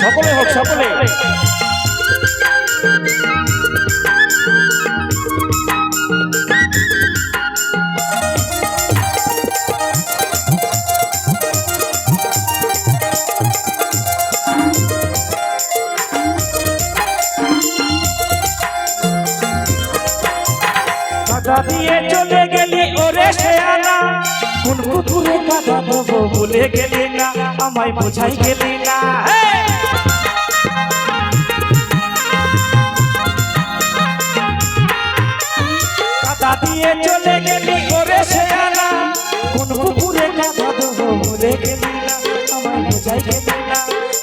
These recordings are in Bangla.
সকলে হোক সকলে। দিয়ে চলে গেলি ওরে শেয়ানা কোন কাদা দেবো ভুলে গেলি না আমায় বোঝাই গেলি না! কাদা দিয়ে চলে গেলি ওরে শেয়ানা কোন পুকুরে কাদা দেবো ভুলে গেলি না আমায় বোঝাই গেলি না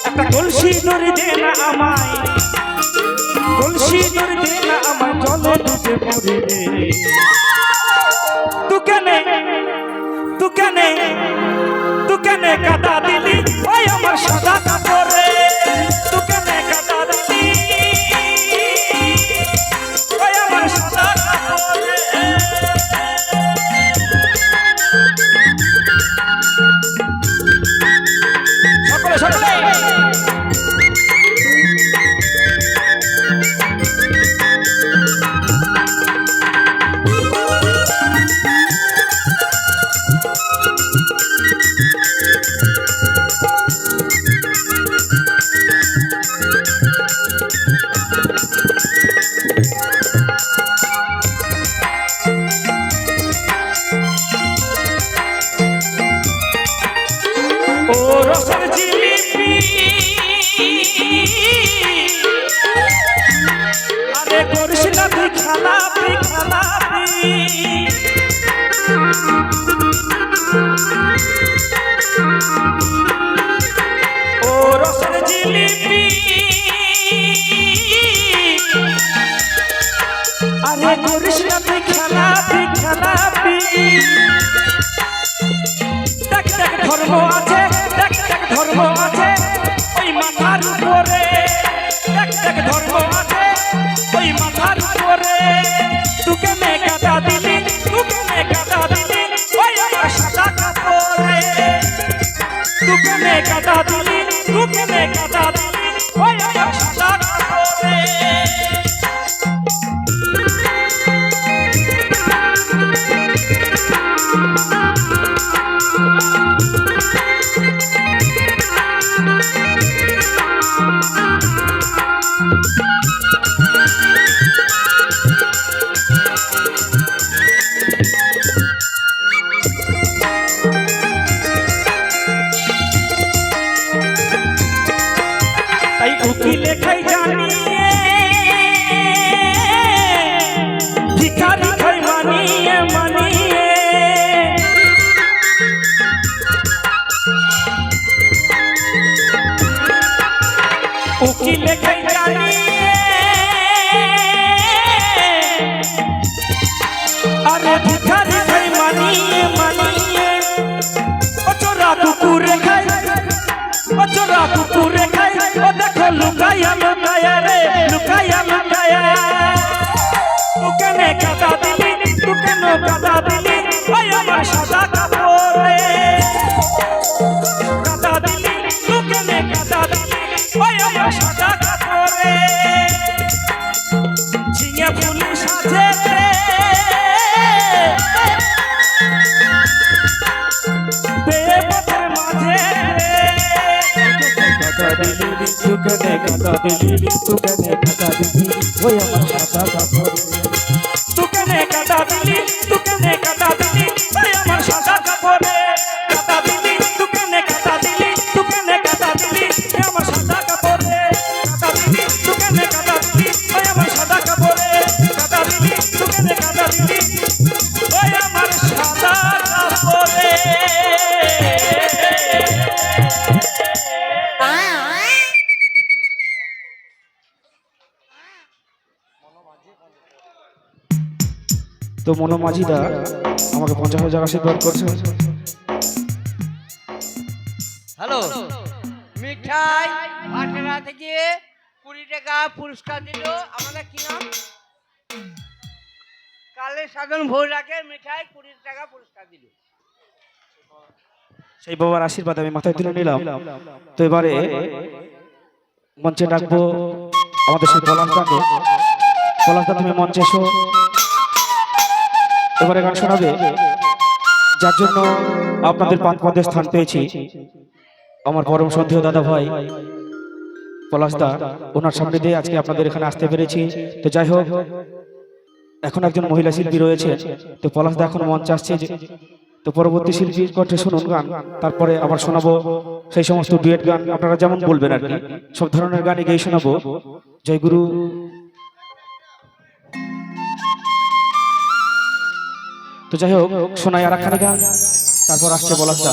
একটা কলসি দড়ি দে না আমায় কলসি দড়ি দে না আমায় জলে ডুবে পড়িবে সকলে না তুই খালাপি খালাপি দেখ দেখ, ধর্ম আছে, দেখ দেখ, ধর্ম আছে, ওই মাথার উপরে। দেখ দেখ, ধর্ম আছে, ওই মাথার উপরে। তুকে মে কাটা দিলি, তুকে মে কাটা দিলি, ওই আমার সাদা কাপড়ে। তুকে মে কাটা দিলি, তুকে মে কাটা দিলি, ওই আমার সাদা কাপড়ে। উকিল লেখাই জানিয়ে ভিখারি খাই মানিয়ে মানিয়ে। উকিল লেখাই জানিয়ে আরে কাদা দিলি তু কেন কাদা দিলি? ওই আমার সাদা কাপড়ে কাদা দিলি তু কেন কাদা দিলি, ওই আমার সাদা কাপড়ে ঝিঙে ফুলি সাজে রে। বেপথের মাঝে কাটা দিলি তুকনে কাটা দিলি তুকনে কাটা দিলি ওই तू कने কাপড় তো মনো মাঝিদা আমাকে পঞ্চাশ হাজার আশীর্বাদ করছে। হ্যালো মিঠাই ভাটরা থেকে কুড়ি টাকা পুরস্কার দিল। আমাদের কি নাম? কালে সাধন ভৈরাকের মিঠাই কুড়ি টাকা পুরস্কার দিল। সেই বাবার আশীর্বাদ আমি মাথায় তুলে নিলাম। তো এবারে মঞ্চে ডাকবো আমাদের সেই পলাশদাকে পলাশদা তুমি মঞ্চে এসো। এবারে গান শোনাবে। যার জন্য আপনাদের পাঁচ পদে স্থান পেয়েছি। আমার পরম সন্দেহ দাদা ভাই পলাশদা ওনার সামনে দিয়ে আজকে আপনাদের এখানে আসতে পেরেছি। তো যাই হোক, এখন একজন মহিলা শিল্পী রয়েছে। তো পলাশদা এখন মঞ্চে আসছে। তো পরবর্তী শিল্পীর কণ্ঠে শুনুন গান, তারপরে আবার শোনাবো সেই সমস্ত ডুয়েট গান। আপনারা যেমন বলবেন আর কি, সব ধরনের গানই গেয়ে শোনাবো। জয়গুরু তো যাই হোক শোনাই আর একখানে গান তারপর আসছে পলাশদা